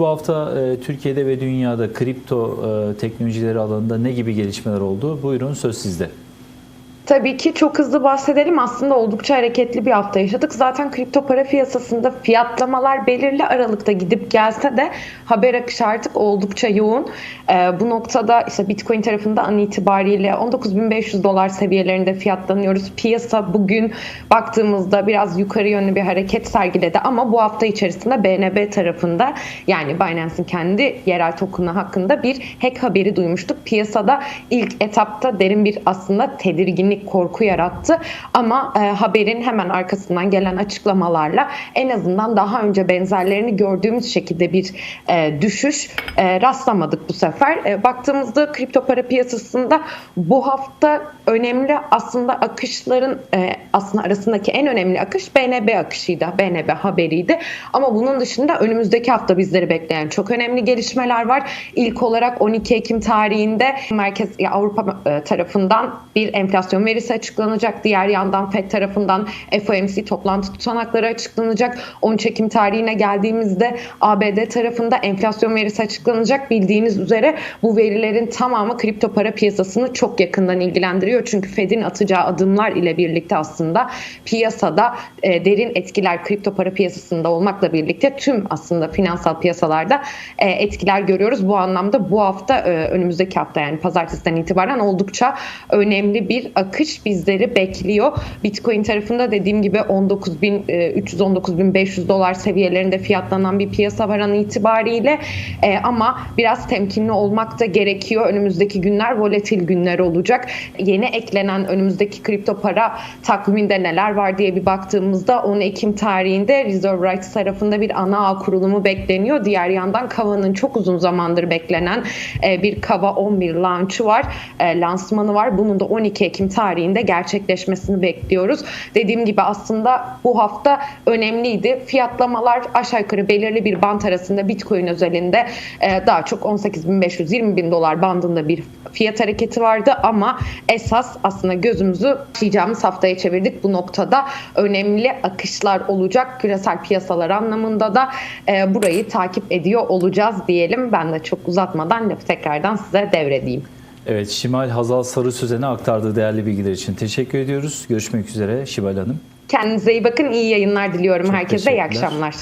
bu hafta e, Türkiye'de ve dünyada kripto e, teknolojileri alanında ne gibi gelişmeler oldu? Buyurun söz sizde. Tabii ki çok hızlı bahsedelim. Aslında oldukça hareketli bir hafta yaşadık. Zaten kripto para piyasasında fiyatlamalar belirli aralıkta gidip gelse de haber akışı artık oldukça yoğun. Ee, bu noktada işte Bitcoin tarafında an itibariyle 19.500 dolar seviyelerinde fiyatlanıyoruz. Piyasa bugün baktığımızda biraz yukarı yönlü bir hareket sergiledi ama bu hafta içerisinde BNB tarafında yani Binance'in kendi yerel token'ı hakkında bir hack haberi duymuştuk. Piyasada ilk etapta derin bir aslında tedirginlik korku yarattı. Ama e, haberin hemen arkasından gelen açıklamalarla en azından daha önce benzerlerini gördüğümüz şekilde bir e, düşüş e, rastlamadık bu sefer. E, baktığımızda kripto para piyasasında bu hafta önemli aslında akışların e, aslında arasındaki en önemli akış BNB akışıydı. BNB haberiydi. Ama bunun dışında önümüzdeki hafta bizleri bekleyen çok önemli gelişmeler var. İlk olarak 12 Ekim tarihinde Merkez Avrupa e, tarafından bir enflasyon verisi açıklanacak. Diğer yandan FED tarafından FOMC toplantı tutanakları açıklanacak. 13 Ekim tarihine geldiğimizde ABD tarafında enflasyon verisi açıklanacak. Bildiğiniz üzere bu verilerin tamamı kripto para piyasasını çok yakından ilgilendiriyor. Çünkü Fed'in atacağı adımlar ile birlikte aslında piyasada e, derin etkiler kripto para piyasasında olmakla birlikte tüm aslında finansal piyasalarda e, etkiler görüyoruz. Bu anlamda bu hafta e, önümüzdeki hafta yani pazartesiden itibaren oldukça önemli bir akış bizleri bekliyor. Bitcoin tarafında dediğim gibi 19.300-19.500 dolar seviyelerinde fiyatlanan bir piyasa var an itibariyle E, ama biraz temkinli olmak da gerekiyor. Önümüzdeki günler volatil günler olacak. Yeni eklenen önümüzdeki kripto para takviminde neler var diye bir baktığımızda 10 Ekim tarihinde Reserve Rights tarafında bir ana ağ kurulumu bekleniyor. Diğer yandan Kava'nın çok uzun zamandır beklenen e, bir Kava 11 launch'u var. E, lansmanı var. Bunun da 12 Ekim tarihinde gerçekleşmesini bekliyoruz. Dediğim gibi aslında bu hafta önemliydi. Fiyatlamalar aşağı yukarı belirli bir bant arasında Bitcoin özelinde e, daha çok 18.500-20.000 bin dolar bandında bir fiyat hareketi vardı ama esas aslında gözümüzü yaşayacağımız haftaya çevirdik. Bu noktada önemli akışlar olacak küresel piyasalar anlamında da e, burayı takip ediyor olacağız diyelim. Ben de çok uzatmadan tekrardan size devredeyim. Evet Şimal Hazal Sarı Sözen'e aktardığı değerli bilgiler için teşekkür ediyoruz. Görüşmek üzere Şimal Hanım. Kendinize iyi bakın. iyi yayınlar diliyorum Çok herkese. İyi akşamlar.